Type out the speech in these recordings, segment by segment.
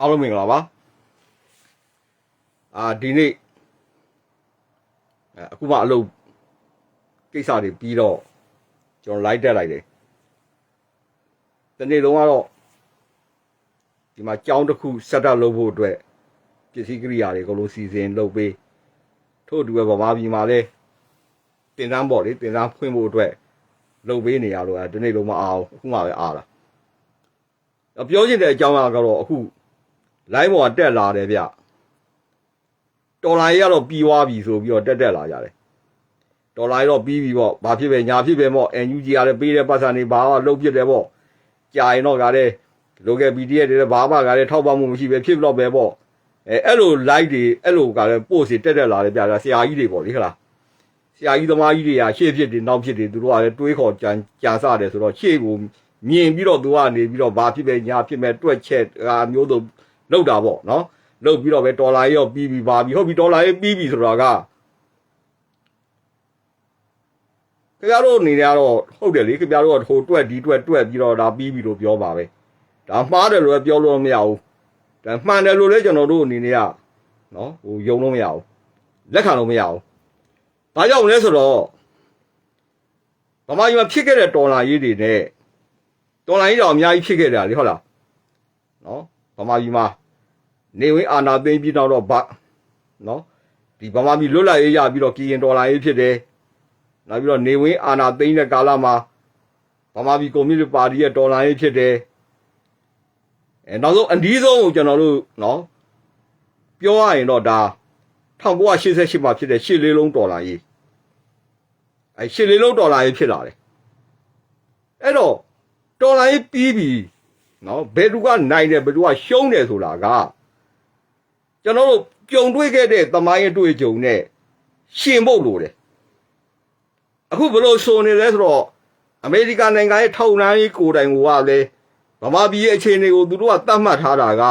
အားလုံးမင်္ဂလာပါအာဒီနေ့အဲအခုမှအလုပ်ကိစ္စတွေပြီးတော့ကျွန်တော် live တက်လိုက်တယ်ဒီနေ့လုံးကတော့ဒီမှာကြောင်းတစ်ခု set up လုပ်ဖို့အတွက်ပစ္စည်းကိရိယာတွေအကုန်လုံးစီစဉ်လုပ်ပေးထို့အတူပဲဗမာပြည်မှာလဲတင်တန်းပေါ့လေတင်တန်းဖွင့်ဖို့အတွက်လုပ်ပေးနေရလို့အဲဒီနေ့လုံးမအားဘူးအခုမှပဲအားတာအပြောချင်တဲ့အကြောင်းကတော့အခု လိုင်းပေါ်ကတက်လာတယ်ဗျတော်လိုင်းကတော့ပြီးသွားပြီဆိုပြီးတော့တက်တက်လာကြတယ်တော်လိုင်းတော့ပြီးပြီပေါ့ဘာဖြစ်ပဲညာဖြစ်ပဲပေါ့ NUG ကလည်းပေးတဲ့ပတ်စံတွေဘာမှလှုပ်ဖြစ်တယ်ပေါ့ကြာရင်တော့ကလည်းလိုကယ် PDF တွေလည်းဘာမှကလည်းထောက်ပံ့မှုမရှိပဲဖြစ်တော့ပဲပေါ့အဲအဲ့လို live တွေအဲ့လိုကလည်းပို့စီတက်တက်လာတယ်ဗျာဆရာကြီးတွေပေါ့လေခလားဆရာကြီးသမားကြီးတွေကရှေ့ဖြစ်တွေနောက်ဖြစ်တွေသူတို့ကလည်းတွေးခေါ်ကြံကြံစတယ်ဆိုတော့ရှေ့ကိုမြင်ပြီးတော့သူကနေပြီးတော့ဘာဖြစ်ပဲညာဖြစ်မဲ့တွက်ချက်အာမျိုးတို့ လောက်တာပေါ့နော်လောက်ပြီးတော့ပဲဒေါ်လာရောပြီးပြီးပါပြီဟုတ်ပြီဒေါ်လာရေးပြီးပြီဆိုတာကခင်ဗျားတို့အနေနဲ့ကတော့ဟုတ်တယ်လေခင်ဗျားတို့ကဟိုတွက်ဒီတွက်တွက်ပြီးတော့ဒါပြီးပြီလို့ပြောပါပဲဒါမှားတယ်လို့လည်းပြောလို့မရဘူးဒါမှန်တယ်လို့လည်းကျွန်တော်တို့အနေနဲ့ကနော်ဟိုယုံလို့မရဘူးလက်ခံလို့မရဘူးဘာကြောင့်လဲဆိုတော့ဗမာပြည်မှာဖြစ်ခဲ့တဲ့ဒေါ်လာရေးတွေနဲ့ဒေါ်လာရေးတော့အများကြီးဖြစ်ခဲ့တာလေဟုတ်လားနော်ဗမာပြည်မှာ နေဝင်အာနာသိမ်းပြီးတော့တော့ဗနော်ဒီဗမာပြည်လွတ်လပ်ရေးရပြီးတော့ကရင်ဒေါ်လာရေးဖြစ်တယ်နောက်ပြီးတော့နေဝင်အာနာသိမ်းတဲ့ကာလမှာဗမာပြည်ကွန်မြူနတီပါတီရဲ့ဒေါ်လာရေးဖြစ်တယ်အဲနောက်ဆုံးအနည်းဆုံးကိုကျွန်တော်တို့နော်ပြောရရင်တော့ဒါ1988မှာဖြစ်တဲ့ရှစ်လေးလုံးဒေါ်လာရေးအဲရှစ်လေးလုံးဒေါ်လာရေးဖြစ်လာတယ်အဲ့တော့ဒေါ်လာရေးပြီးပြီနော်ဘယ်သူကနိုင်တယ်ဘယ်သူကရှုံးတယ်ဆိုတာက ကျွန်တော်တို့ကြုံတွေ့ခဲ့တဲ့သမိုင်းအတွေ့အကြုံနဲ့ရှင်ဖို့လိုတယ်အခုဘယ်လိုဆိုနေလဲဆိုတော့အမေရိကန်နိုင်ငံရဲ့ထောက်လှမ်းရေးကိုယ်တိုင်ကလည်းဗမာပြည်ရဲ့အခြေအနေကိုသူတို့ကသတ်မှတ်ထားတာက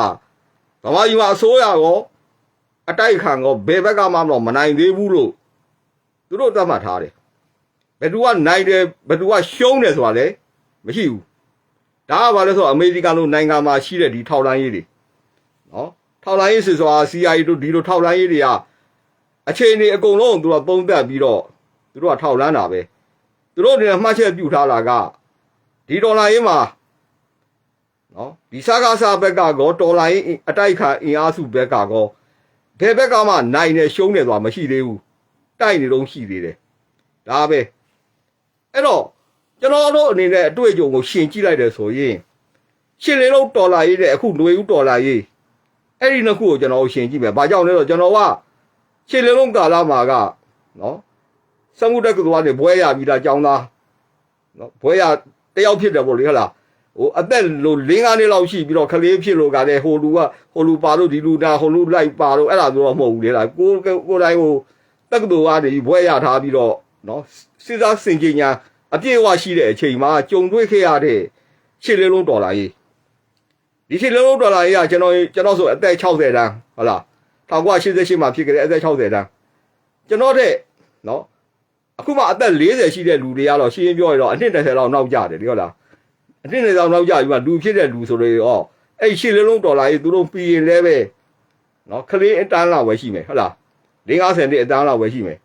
ဗမာပြည်မှာအစိုးရကောအတိုက်ခံကောဘယ်ဘက်ကမှမတော့မနိုင်သေးဘူးလို့သူတို့သတ်မှတ်ထားတယ်ဘယ်သူကနိုင်တယ်ဘယ်သူကရှုံးတယ်ဆိုတာလည်းမရှိဘူးဒါကဘာလဲဆိုတော့အမေရိကန်လိုနိုင်ငံမှာရှိတဲ့ဒီထောက်လိုင်းရေးတွေနော် ထောက်လိုင်းရေးစစ်ဆိုတာ CIA တို့ဒီလိုထောက်လိုင်းရေးတွေကအခြေအနေအကုန်လုံးသူတို့ပုံသက်ပြီးတော့သူတို့ကထောက်လန်းတာပဲသူတို့အနေနဲ့မှတ်ချက်ပြုထားတာကဒီဒေါ်လာရေးမှာနော်ဒီစကားစားဘက်ကကောဒေါ်လာရေးအတိုက်ခံအင်အားစုဘက်ကကောဘယ်ဘက်ကမှနိုင်နေရှုံးနေသွားမရှိသေးဘူးတိုက်နေတော့ရှိသေးတယ်ဒါပဲအဲ့တော့ကျွန်တော်တို့အနေနဲ့အတွေ့အကြုံကိုရှင်ကြည့်လိုက်တယ်ဆိုရင်ရှစ်လေးလုံးဒေါ်လာရေးတဲ့အခုຫນွေဦးဒေါ်လာရေး အဲ့ဒီနှစ်ခုကိုကျွန်တော်ရှင်ကြည့်မယ်။ဘာကြောင့်လဲဆိုတော့ကျွန်တော်ကရှစ်လေးလုံးကာလမှာကနော်စမှုတက္ကသိုလ်ကနေဘွဲရပြီးသားကျောင်းသားနော်ဘွဲရတယောက်ဖြစ်တယ်ပေါ့လေဟုတ်လားဟိုအသက်လို့၄၅နှစ်လောက်ရှိပြီးတော့ကလေးဖြစ်လို့ကလည်းဟိုလူကဟိုလူပါလို့ဒီလူနာဟိုလူလိုက်ပါလို့အဲ့ဒါဆိုတော့မဟုတ်ဘူးလေလားကိုကိုတိုင်းဟိုတက္ကသိုလ်ကနေဘွဲရထားပြီးတော့နော်စစ်သားစင်ကြီးညာအပြည့်အဝရှိတဲ့အချိန်မှာကြုံတွေ့ခဲ့ရတဲ့ရှစ်လေးလုံးဒေါ်လာကြီး ဒီရှစ်လေးလုံးဒေါ်လာကြီးကကျွန်တော်ကျွန်တော်ဆိုအသက်60တန်းဟုတ်လား1988မှာဖြစ်ခဲ့တဲ့အသက်60တန်းကျွန်တော်တဲ့နော်အခုမှအသက်40ရှိတဲ့လူတွေကတော့ရှင်းရှင်းပြောရတော့အနှစ်30လောက်နောက်ကျတယ်ဒီဟုတ်လားအနှစ်30လောက်နောက်ကျပြီမှလူဖြစ်တဲ့လူဆိုလို့ရောအဲ့ရှစ်လေးလုံးဒေါ်လာကြီးသူတို့ပြီးရင်လည်းပဲနော်ခလေးအတန်းလောက်ပဲရှိမယ်ဟုတ်လား50နှစ်အတန်းလောက်ပဲရှိမယ်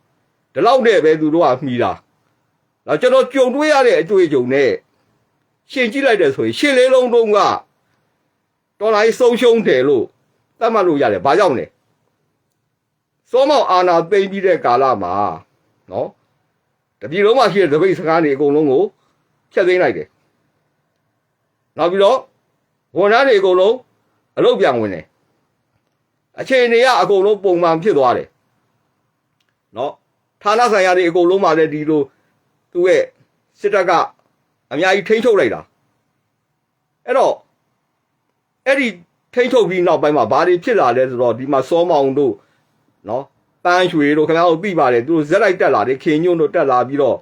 ဒီလောက်နဲ့ပဲသူတို့ကမှီတာတော့ကျွန်တော်ကြုံတွေ့ရတဲ့အတွေ့အကြုံနဲ့ရှင်ကြည့်လိုက်တယ်ဆိုရင်ရှစ်လေးလုံးတုံးက တော်လိုက်ဆုံးရှုံးတယ်လို့သတ်မှတ်လို့ရတယ်။ဘာကြောင့်လဲ။စောမောင်အာနာသိမ့်ပြီးတဲ့ကာလမှာနော်တပြည်လုံးမှာရှိတဲ့တပိတ်စကားတွေအကုန်လုံးကိုဖျက်သိမ်းလိုက်တယ်။နောက်ပြီးတော့ဝန်ထမ်းတွေအကုန်လုံးအလုပ်ပြန်ဝင်တယ်။အခြေအနေကအကုန်လုံးပုံမှန်ဖြစ်သွားတယ်။နော်ဌာနဆိုင်ရာတွေအကုန်လုံးမှာလည်းဒီလိုသူ့ရဲ့စစ်တပ်ကအများကြီးထိန်းချုပ်လိုက်တာအဲ့တော့ အဲ့ဒီထိန်းချုပ်ပြီးနောက်ပိုင်းမှာဘာတွေဖြစ်လာလဲဆိုတော့ဒီမှာစောမောင်တို့နော်ပန်းရွှေတို့ခင်ဗျားတို့သိပါတယ်သူတို့ဇက်လိုက်တက်လာတယ်ခင်ညွန့်တို့တက်လာပြီးတော့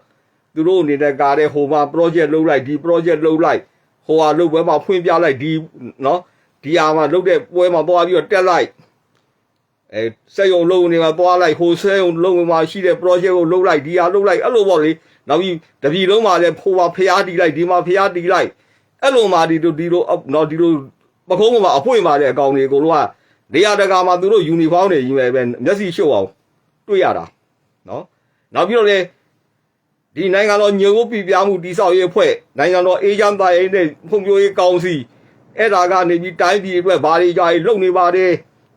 သူတို့အနေနဲ့ကားတဲ့ဟိုမှာ project လုပ်လိုက်ဒီ project လုပ်လိုက်ဟိုဟာလုပ်ပွဲမှာဖွင့်ပြလိုက်ဒီနော်ဒီဟာမှာလုပ်တဲ့ပွဲမှာသွားပြီးတော့တက်လိုက်အဲစက်ရုံလုံးနေမှာသွားလိုက်ဟိုစက်ရုံလုံးမှာရှိတဲ့ project ကိုလုပ်လိုက်ဒီဟာလုပ်လိုက်အဲ့လိုပေါ့လေနောက်ပြီးတပြည်လုံးမှာလည်းဟိုမှာဖျားတီးလိုက်ဒီမှာဖျားတီးလိုက်အဲ့လိုမှဒီလိုဒီလိုနော်ဒီလို ပကုံးပေါ်မှာအဖွင့်ပါတဲ့အကောင်တွေအကုန်လုံးကနေရာတကာမှာသူတို့ယူနီဖောင်းတွေကြီးပဲပဲမျက်စိရှုပ်အောင်တွေ့ရတာနော်နောက်ပြီးတော့လေဒီနိုင်ငံတော်ညို့ဖို့ပြပြမှုတိဆောက်ရေးအဖွဲ့နိုင်ငံတော်အေဂျင့်သားရေးနဲ့ဖွံ့ဖြိုးရေးကောင်စီအဲ့ဒါကနေပြီးတိုင်းပြည်အတွက်ဘာတွေကြာကြီးလုပ်နေပါတယ်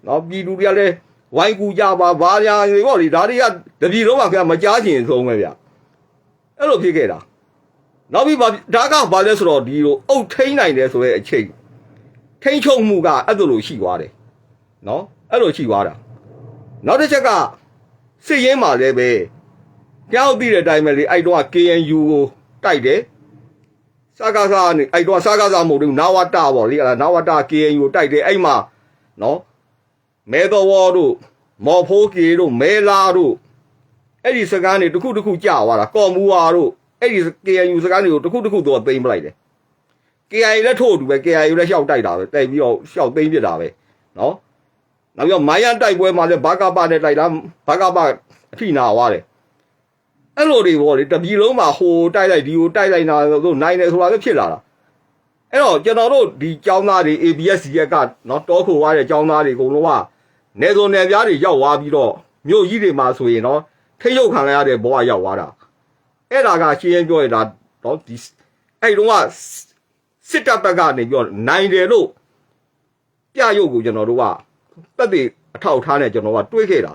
နော်ပြည်သူတွေကလည်းဝိုင်းကူကြပါဘာညာတွေပေါ့လေဒါတွေကတပြည်လုံးမှာခင်ဗျာမကြားချင်ဆုံးပဲဗျအဲ့လိုဖြစ်ခဲ့တာနောက်ပြီးဘာဒါကဘာလဲဆိုတော့ဒီလိုအုတ်ထိန်နိုင်တယ်ဆိုတဲ့အချိန် ထိန်ချုပ်မှုကအဲ့လိုလိုရှိသွားတယ်နော်အဲ့လိုရှိသွားတာနောက်တစ်ချက်ကစစ်ရေးမှာလည်းပဲကြောက်သိတဲ့အတိုင်းပဲလေအဲ့တော့ KNU ကိုတိုက်တယ်စကားစားနေအဲ့တော့စကားစားမဟုတ်ဘူးနာဝတာပေါ့လေအဲ့ဒါနာဝတာ KNU ကိုတိုက်တယ်အဲ့မှာနော်မဲတော်ဝတို့မော်ဖိုးကေတို့မဲလာတို့အဲ့ဒီစကားတွေတစ်ခုတစ်ခုကြာသွားတာကော်မူဝါတို့အဲ့ဒီ KNU စကားတွေကိုတစ်ခုတစ်ခုတော့သိမ်းပလိုက်တယ် KIA လည်းထို့အတူပဲ KIA လည်းရှောက်တိုက်တာပဲတိုက်ပြီးတော့ရှောက်သိမ်းပြစ်တာပဲနော်နောက်ပြီးတော့မိုင်းရန်တိုက်ပွဲမှာလည်းဘာကပနဲ့တိုက်တာဘာကပအထိနာသွားတယ်အဲ့လိုတွေပေါ့လေတပြည်လုံးမှာဟိုတိုက်လိုက်ဒီဟိုတိုက်လိုက်တာဆိုနိုင်တယ်ဆိုတာပဲဖြစ်လာတာအဲ့တော့ကျွန်တော်တို့ဒီចောင်းသားတွေ ABS ရက်ကနော်တောခိုသွားတဲ့ចောင်းသားတွေအကုန်လုံးကနေစုံနယ်ပြားတွေရောက်သွားပြီးတော့မြို့ကြီးတွေမှာဆိုရင်နော်ထိတ်ရုပ်ခံရတဲ့ဘဝရောက်သွားတာအဲ့ဒါကရှင်းရင်ပြောရတာတော့ဒီအဲ့တုန်းက စစ်တပ်ဘက်ကနေပြောနိုင်တယ်လို့ပြရုပ်ကိုကျွန်တော်တို့ကတက်တည်အထောက်ထားနဲ့ကျွန်တော်ကတွေးခဲ့တာ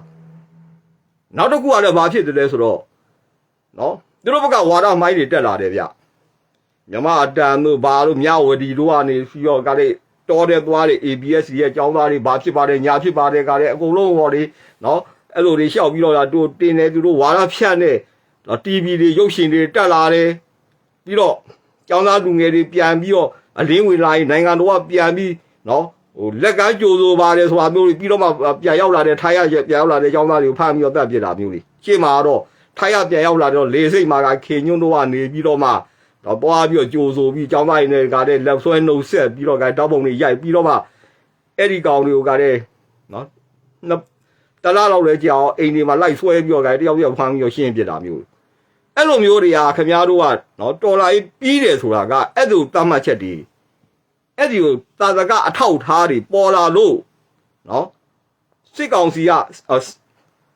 နောက်တစ်ခုကလည်းဘာဖြစ်တယ်လဲဆိုတော့နော်သူတို့ဘက်ကဝါဒမိုင်းတွေတက်လာတယ်ဗျမြမအတန်တို့ဘာလို့မြဝတီတို့ကနေပြီးတော့ကလေးတော်တဲ့သွားတွေ ABS ရဲ့ចောင်းသားတွေဘာဖြစ်ပါတယ်ညာဖြစ်ပါတယ်ကလည်းအကုန်လုံးဟော်ဒီနော်အဲ့လိုတွေရှောက်ပြီးတော့သူတင်တယ်သူတို့ဝါဒဖြန့်တဲ့နော် TV တွေရုပ်ရှင်တွေတက်လာတယ်ပြီးတော့ ကျောင်းသားလူငယ်တွေပြန်ပြီးတော့အလင်းဝင်လာရင်နိုင်ငံတော်ကပြန်ပြီးနော်ဟိုလက်ကမ်းကြိုးဆိုပါတယ်ဆိုတာမျိုးတွေပြီးတော့မှပြန်ရောက်လာတဲ့ထိုင်းရပြန်ရောက်လာတဲ့ကျောင်းသားတွေကိုဖမ်းပြီးတော့တပ်ပြစ်တာမျိုးတွေရှင်းမှာတော့ထိုင်းရပြန်ရောက်လာတော့လေစိတ်မှာကခေညွန်းတို့ကနေပြီးတော့မှတော့ပွားပြီးတော့ကြိုးဆိုပြီးကျောင်းသားတွေနဲ့ကတဲ့လက်ဆွဲနှုတ်ဆက်ပြီးတော့ကတောက်ပုံတွေရိုက်ပြီးတော့မှအဲ့ဒီကောင်တွေကိုကတဲ့နော်နှစ်တလားလောက်လဲကြာအောင်အိမ်တွေမှာလိုက်ဆွဲပြီးတော့ကတယောက်တယောက်ဖမ်းပြီးတော့ရှင်းပြစ်တာမျိုး အဲ့လိုမျိုးတွေကခင်ဗျားတို့ကနော်တော်လာရေးပြီးတယ်ဆိုတာကအဲ့ဒီတတ်မှတ်ချက်တွေအဲ့ဒီကိုတာသကအထောက်ထားတွေပေါ်လာလို့နော်စစ်ကောင်စီကအော်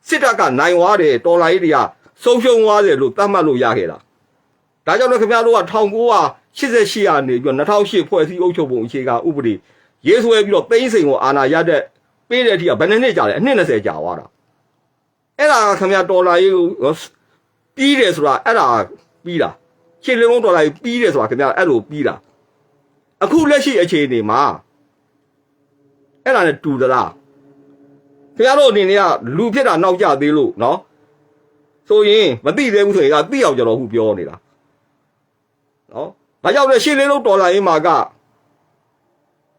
စစ်တပ်ကနိုင်သွားတယ်တော်လာရေးတွေကဆုံးရှုံးသွားတယ်လို့တတ်မှတ်လို့ရခဲ့တာဒါကြောင့်လည်းခင်ဗျားတို့က1988ကနေပြီးတော့2008ဖွဲ့စည်းအုပ်ချုပ်ပုံအခြေခံဥပဒေရေးဆွဲပြီးတော့သိန်းစိန်ကိုအာဏာရတဲ့ပေးတဲ့အထိကဘယ်နှစ်နှစ်ကြာလဲအနှစ်20ကြာသွားတာအဲ့ဒါကခင်ဗျားတော်လာရေးကို ပြီးတယ်ဆိုတာအဲ့ဒါပြီးတာခြေလုံးတော်လာပြီးတယ်ဆိုတာခင်ဗျာအဲ့လိုပြီးတာအခုလက်ရှိအခြေအနေမှာအဲ့ဒါနဲ့တူသလားခင်ဗျားတို့အနေနဲ့ကလူဖြစ်တာနောက်ကျသေးလို့နော်ဆိုရင်မသိသေးဘူးဆိုရင်ကသိအောင်ကျွန်တော်ခုပြောနေတာနော်ဒါကြောင့်လည်းရှင်းလင်းလို့တော်လာရင်မှာက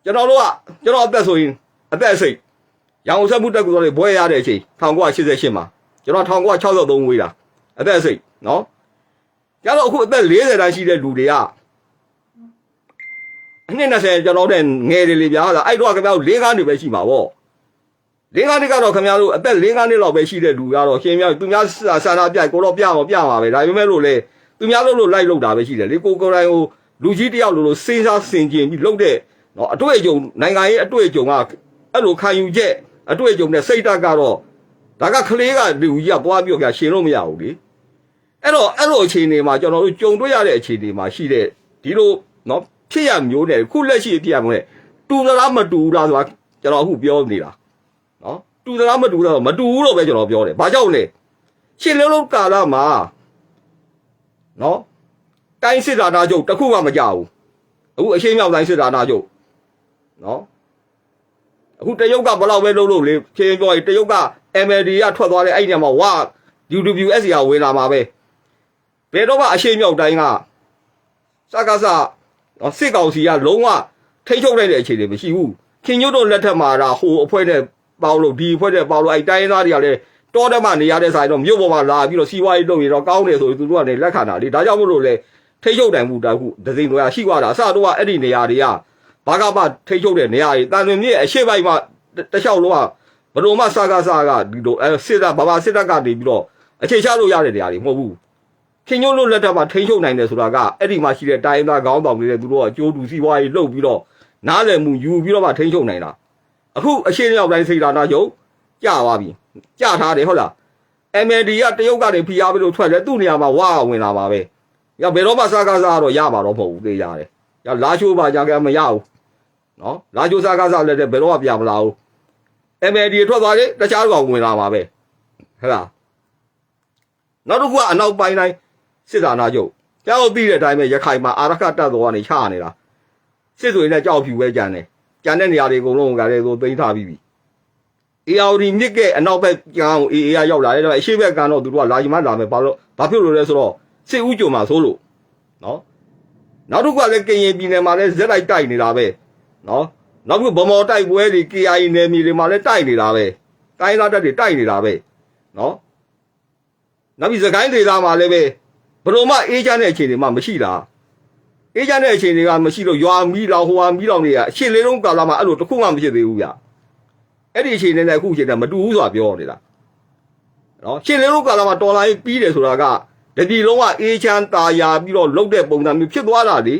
ကျွန်တော်တို့ကကျွန်တော်အသက်ဆိုရင်အသက်စိတ်ရောင်ဆက်မှုတက်ကူတော်တွေဘွဲရတဲ့အချိန်1988မှာကျွန်တော်1963ဝေးတာ အသက်စိတ်နော်ကျတော့အခုအသက်40တန်းရှိတဲ့လူတွေကအနှစ်20ကျွန်တော်တဲ့ငယ်တယ်လေဗျာအဲ့တော့ခင်ဗျားတို့၄ကားနေပဲရှိမှာပေါ့၄ကားနေကတော့ခင်ဗျားတို့အသက်၄ကားနေလောက်ပဲရှိတဲ့လူကတော့ရှင်များသူများဆန္ဒပြကိုတော့ပြအောင်ပြမှာပဲဒါပေမဲ့လို့လေသူများလို့လို့လိုက်လို့တာပဲရှိတယ်လေကိုကိုယ်တိုင်ဟိုလူကြီးတယောက်လို့လို့စေးစားဆင်ကျင်ပြီးလုပ်တဲ့နော်အတွေ့အကြုံနိုင်ငံရေးအတွေ့အကြုံကအဲ့လိုခံယူချက်အတွေ့အကြုံနဲ့စိတ်ဓာတ်ကတော့ဒါကကလေးကလူကြီးကပွားပြီးတော့ရှင်လို့မရဘူးလေ အဲ့တော့အဲ့လိုအခြေအနေမှာကျွန်တော်တို့ကြုံတွေ့ရတဲ့အခြေအနေမှာရှိတဲ့ဒီလိုနော်ဖြစ်ရမျိုးနဲ့ခုလက်ရှိဖြစ်ရမျိုးနဲ့တူသလားမတူဘူးလားဆိုတာကျွန်တော်အခုပြောနေတာနော်တူသလားမတူဘူးလားဆိုမတူဘူးလို့ပဲကျွန်တော်ပြောတယ်ဘာကြောင့်လဲရှင်းလုံးလုံးကာလမှာနော်တိုင်းစစ်တာနာချုပ်တစ်ခုမှမကြဘူးအခုအရှင်းမြောက်တိုင်းစစ်တာနာချုပ်နော်အခုတရုတ်ကဘယ်လောက်ပဲလုံးလို့လေရှင်းပြောရင်တရုတ်က MLD ကထွက်သွားတဲ့အဲ့ဒီမှာဝ UWS ရာဝင်လာမှာပဲ ဘယ်တော့မှအရှိမြောက်တိုင်းကစကားစနော်စစ်ကောင်စီကလုံးဝထိချုပ်လိုက်တဲ့အခြေအနေမရှိဘူးခင်ညွတ်တို့လက်ထက်မှာဒါဟိုအဖွဲ့နဲ့ပေါလို့ဒီအဖွဲ့နဲ့ပေါလို့အဲ့တိုင်းသားတွေကလည်းတောထဲမှာနေရတဲ့ဆိုင်တော့မြို့ပေါ်မှာလာပြီးတော့စီးပွားရေးလုပ်ရင်တော့ကောင်းတယ်ဆိုပြီးသူတို့ကနေလက်ခံတာလေဒါကြောင့်မို့လို့လေထိချုပ်တိုင်မှုတခုဒဇင်တော်ရရှိသွားတာအစတော့ကအဲ့ဒီနေရာတွေကဘာကမှထိချုပ်တဲ့နေရာတွေတန်တွင်မြစ်အရှိပိုက်မှာတခြားလုံးကဘလို့မှစကားစကားဒီလိုအဲစစ်တပ်ဘာဘာစစ်တပ်ကနေပြီးတော့အခြေချလို့ရတဲ့နေရာတွေမဟုတ်ဘူး ခင်ညို့လို့လက်ထက်မှာထိန်းချုပ်နိုင်တယ်ဆိုတာကအဲ့ဒီမှာရှိတဲ့တိုင်းသားခေါင်းဆောင်တွေနဲ့သူတို့ကအကျိုးတူစီးပွားရေးလုပ်ပြီးတော့နားလည်မှုယူပြီးတော့မှထိန်းချုပ်နိုင်တာအခုအရှင်းရောက်တိုင်းစိတ်ဓာတ်နာချုပ်ကြသွားပြီကြထားတယ်ဟုတ်လား MLD ကတရုတ်ကနေဖိအားပေးလို့ထွက်တယ်သူ့နေရာမှာဝါဝင်လာပါပဲ။ရဘယ်တော့မှစားကားစားတော့ရပါတော့မဟုတ်ဘူးသိရတယ်။ရလာချိုးပါကြကမရဘူး။နော်လာချိုးစားကားစားလည်းဘယ်တော့မှပြမလာဘူး။ MLD ထွက်သွားတယ်တခြားကောင်ဝင်လာပါပဲ။ဟဲ့လား။နောက်တစ်ခုကအနောက်ပိုင်းတိုင်း စစ်သာနာချုပ်ကြောက်ပြီးတဲ့အတိုင်းပဲရခိုင်မှာအာရခတက်တော်ကနေချနေတာ။စစ်ဆိုရင်လည်းကြောက်ဖြူပဲကြံတယ်။ကြံတဲ့နေရာတွေအကုန်လုံးကလည်းသိသိမ်းထားပြီးပြီ။ ARD မြစ်ကအနောက်ဘက်ကံကို AA ကရောက်လာတယ်တော့အရှိဘက်ကံတော့သူတို့ကလာချင်မှလာမယ်ဘာလို့ဘာဖြစ်လို့လဲဆိုတော့စစ်ဦးကြုံမှာဆိုလို့နော်နောက်တစ်ခုကလည်းကရင်ပြည်နယ်မှာလည်းဇက်တိုက်တိုက်နေတာပဲနော်နောက်တစ်ခုဗမော်တိုက်ပွဲတွေ KI နယ်မြေတွေမှာလည်းတိုက်နေတာပဲတိုင်းသားတက်တွေတိုက်နေတာပဲနော်နောက်ပြီးစကိုင်းဒေသမှာလည်းပဲ ဘယ်လိုမှအေးချမ်းတဲ့အခြေအနေမှမရှိတာအေးချမ်းတဲ့အခြေအနေကမရှိလို့ရွာမီးလောင်ဟိုဟာမီးလောင်တွေကအရှင်းလေးလုံးကာလမှာအဲ့လိုတစ်ခုမှမဖြစ်သေးဘူးဗျအဲ့ဒီအချိန်နဲ့အခုအချိန်နဲ့မတူဘူးဆိုတာပြောနေတာနော်ရှင်လေးတို့ကာလမှာတော်လိုင်းပြီးတယ်ဆိုတာကတတိလုံးကအေးချမ်းตาယာပြီးတော့လုတ်တဲ့ပုံစံမျိုးဖြစ်သွားတာလေ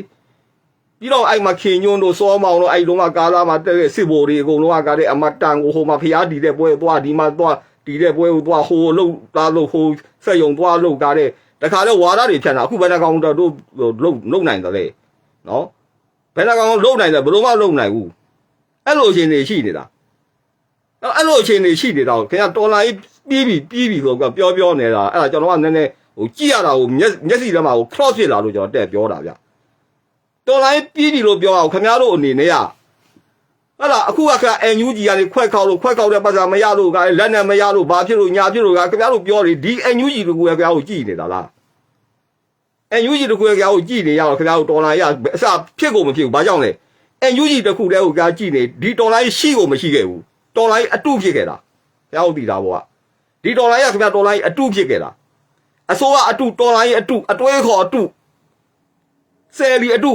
ပြီးတော့အဲ့မှာခင်ညွန်းတို့စောမောင်တို့အဲ့လုံးကကာလာမှာတက်တဲ့စစ်ဘိုလ်တွေအကုန်လုံးကကတဲ့အမတန်ကိုဟိုမှာဖျားတီတဲ့ပွဲသွားဒီမှာသွားတီတဲ့ပွဲကိုသွားဟိုလုတ်သားလုတ်ဟိုဆက်ယုံသွားလုတ်ကားတဲ့ တခါလဲဝါရတွေဖြတ်တာအခုဘယ်နှကောင်တော့တို့လုတ်လုတ်နိုင်တယ်လေနော်ဘယ်နှကောင်လုတ်နိုင်တယ်ဘယ်လိုမှလုတ်နိုင်ဘူးအဲ့လိုအချိန်တွေရှိနေတာအဲ့လိုအခြေအနေရှိနေတော့ခင်ဗျာတော်လာကြီးပြီးပြီပြီးပြီဆိုတော့ပြောပြောနေတာအဲ့ဒါကျွန်တော်ကနည်းနည်းဟိုကြည့်ရတာကိုမျက်မျက်စိထဲမှာဟို cross ဖြစ်လာလို့ကျွန်တော်တက်ပြောတာဗျတော်လာကြီးပြီးပြီလို့ပြောအောင်ခင်ဗျားတို့အနေနဲ့က ဟုတ်လားအခုကခင်ဗျာ NUG ကနေခွက်ခောက်လို့ခွက်ခောက်တဲ့ပတ်စံမရလို့ကလက်နဲ့မရလို့ဘာဖြစ်လို့ညာဖြစ်လို့ကခင်ဗျားတို့ပြောတယ်ဒီ NUG တကူကခင်ဗျားတို့ကြည့်နေတာလား NUG တကူကခင်ဗျားတို့ကြည့်နေရတော့ခင်ဗျားတို့တော်လာရအစဖြစ်ကုန်မဖြစ်ဘူးဘာကြောင့်လဲ NUG တခုတည်းကိုကြာကြည့်နေဒီတော်လာကြီးရှိကိုမရှိခဲ့ဘူးတော်လိုင်းအတုဖြစ်ခဲ့တာဘုရားဟုတ်ပြီလားဘောကဒီတော်လိုင်းကခင်ဗျာတော်လိုင်းအတုဖြစ်ခဲ့တာအစိုးရအတုတော်လိုင်းအတုအတွဲခေါ်အတုဆယ်လီအတု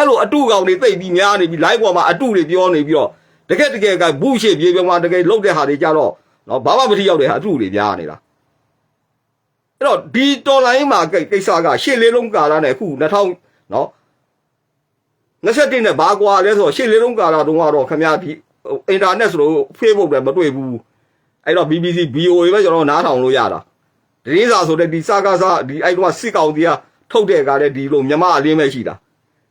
အဲ့လိုအတုကောင်တွေသိပ်ပြီးများနေပြီ live ပေါ်မှာအတုတွေပြောနေပြီးတော့တကယ်တကယ်ကဘူးရှိပြေပြေမှာတကယ်လုတ်တဲ့ဟာတွေကြတော့နော်ဘာမှမထိရောက်တဲ့ဟာအတုတွေများနေတာအဲ့တော့ဒီတော်လိုင်းမှာကိစ္စကရှစ်လေးလုံးကာလနဲ့အခု2000နော်21နဲ့ဘာကွာလဲဆိုတော့ရှစ်လေးလုံးကာလတုန်းကတော့ခင်ဗျာဒီအင်တာနက်ဆိုလို့ Facebook လည်းမတွေ့ဘူးအဲ့တော့ BBC VOA ပဲကျွန်တော်နားထောင်လို့ရတာတရင်းစာဆိုတဲ့ဒီစကားစားဒီအဲ့တော့စစ်ကောင်ကြီးကထုတ်တဲ့ကလည်းဒီလိုမြမအလင်းပဲရှိတာ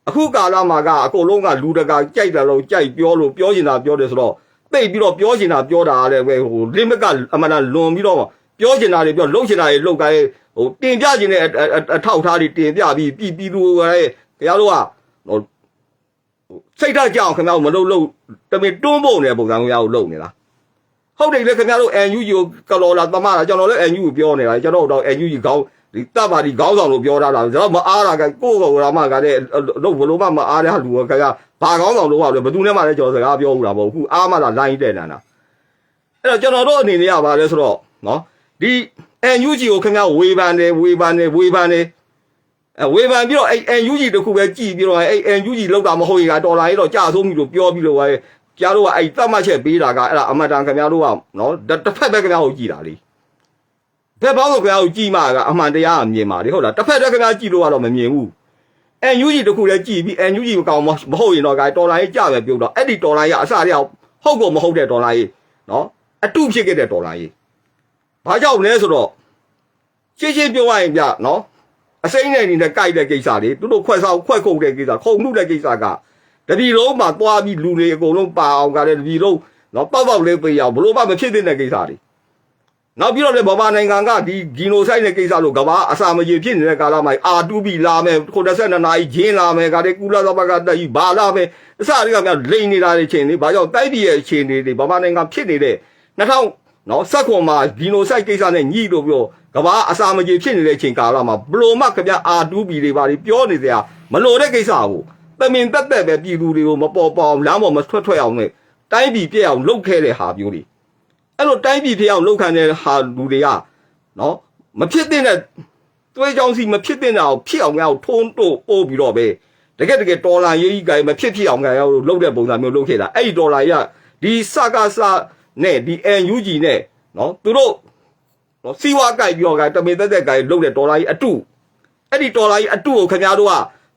အခုကာလမှာကအကုန်လုံးကလူတကာကြိုက်တယ်လို့ကြိုက်ပြောလို့ပြောနေတာပြောတယ်ဆိုတော့သိပြီးတော့ပြောနေတာပြောတာလည်းပဲဟို limit ကအမှန်တန်လွန်ပြီးတော့ပြောနေတာတွေပြောလှုပ်ချင်တာတွေလှုပ်ကိုင်းဟိုတင်ပြခြင်းနဲ့အထောက်ထားတွေတင်ပြပြီးပြည်ပြည်သူကလည်းခင်ဗျားတို့ကဟိုစိတ်ဓာတ်ကြအောင်ခင်ဗျားတို့မလုပ်လို့တမင်တွန်းဖို့နေတဲ့ပုံစံမျိုးများကိုလုပ်နေတာဟုတ်တယ်လေခင်ဗျားတို့ NUG ကိုကလော်လာတမတာကျွန်တော်လည်း NUG ကိုပြောနေတာကျွန်တော်တော့ NUG ခေါင်း ဒီတပ်ပါဒီခေါင်းဆောင်လို့ပြောထားတာကျွန်တော်မအားတာကကိုယ့်ကောရာမကလည်းလို့ဘလို့မှမအားတဲ့လူကခင်ဗျာဘာခေါင်းဆောင်လို့ကလည်းဘယ်သူနဲ့မှလည်းကျွန်တော်စကားပြောဘူးတာမဟုတ်ဘူးအားမတာလိုင်းတဲ့နန္ဒာအဲ့တော့ကျွန်တော်တို့အနေနဲ့ရပါလဲဆိုတော့နော်ဒီ NUG ကိုခင်ဗျာဝေဖန်တယ်ဝေဖန်တယ်ဝေဖန်တယ်အဲဝေဖန်ပြီးတော့အဲ့ NUG တခုပဲကြည်ပြီးတော့အဲ့ NUG လောက်တာမဟုတ်ရင်ကဒေါ်လာကြီးတော့ကြာဆုံးပြီလို့ပြောပြီးတော့ကြားတို့ကအဲ့တတ်မှတ်ချက်ပေးတာကအဲ့ဒါအမတန်ခင်ဗျားတို့ကနော်တစ်ဖက်ပဲခင်ဗျားကိုကြည်တာလေ ဘယ်ဘောင်းကိုခင်ဗျားကိုကြည်မှကအမှန်တရားအမြင်ပါလေဟုတ်လားတစ်ဖက်တည်းခင်ဗျားကြည်လို့ကတော့မမြင်ဘူး NUG တခုလည်းကြည်ပြီး NUG မကောင်မဟုတ်ရင်တော့ကဒေါ်လာကြီးကြပဲပြုတ်တော့အဲ့ဒီဒေါ်လာကြီးအစတည်းဟုတ်ကောမဟုတ်တဲ့ဒေါ်လာကြီးနော်အတုဖြစ်ခဲ့တဲ့ဒေါ်လာကြီးဘာကြောင့်လဲဆိုတော့ရှင်းရှင်းပြောရရင်ဗျနော်အစိမ့်နဲ့နေနဲ့ကြိုက်တဲ့ကိစ္စတွေသူတို့ခွက်ဆောက်ခွက်ခုတ်တဲ့ကိစ္စခုံမှုတဲ့ကိစ္စကတပီလုံးမှာသွားပြီးလူတွေအကုန်လုံးပါအောင်ကလည်းတပီလုံးနော်ပေါက်ပေါက်လေးပေးအောင်ဘလို့မှမဖြစ်သင့်တဲ့ကိစ္စတွေ နောက်ပြီးတော့လေဗမာနိုင်ငံကဒီဂျီနိုဆိုက်တဲ့ကိစ္စလို့ကဘာအစာမကြီးဖြစ်နေတဲ့ကာလမှာအာတူဘီလာမယ်92နာရီဂျင်းလာမယ်ကတည်းကကုလသမဂ္ဂတက်ကြီးဘာလာမယ်အစတွေကများလိန်နေတာတွေချင်းလေဘာကြောင့်တိုက်ပြည်ရဲ့အခြေအနေတွေဗမာနိုင်ငံဖြစ်နေတဲ့2000နော်စက်ခွန်မှာဂျီနိုဆိုက်ကိစ္စနဲ့ညှိလို့ပြောကဘာအစာမကြီးဖြစ်နေတဲ့အချိန်ကာလမှာဘလို့မှခင်ဗျအာတူဘီတွေဘာတွေပြောနေစရာမလိုတဲ့ကိစ္စကိုတမင်တက်တက်ပဲပြည်သူတွေကိုမပေါ်ပေါအောင်လမ်းပေါ်မထွက်ထွက်အောင်နဲ့တိုင်းပြည်ပြည့်အောင်လုပ်ခဲ့တဲ့ဟာမျိုးတွေ အဲ့လိုတိုင်းပြည်ပြည့်အောင်လုပ်ခံတဲ့ဟာလူတွေကနော်မဖြစ်တဲ့သွေးကြောင်းစီမဖြစ်တဲ့အောင်ဖြစ်အောင်များထုံးတို့ပို့ပြီးတော့ပဲတကယ်တကယ်ဒေါ်လာရေးကြီးကမဖြစ်ဖြစ်အောင်ကရောက်လို့လုပ်တဲ့ပုံစံမျိုးလုပ်ခဲ့တာအဲ့ဒီဒေါ်လာကြီးကဒီစကားစနဲ့ဒီ NUG နဲ့နော်သူတို့နော်စီဝါကြိုက်ပြီးတော့ကတမင်တက်တက်ကြိုက်လုပ်တဲ့ဒေါ်လာကြီးအတုအဲ့ဒီဒေါ်လာကြီးအတုကိုခင်ဗျားတို့က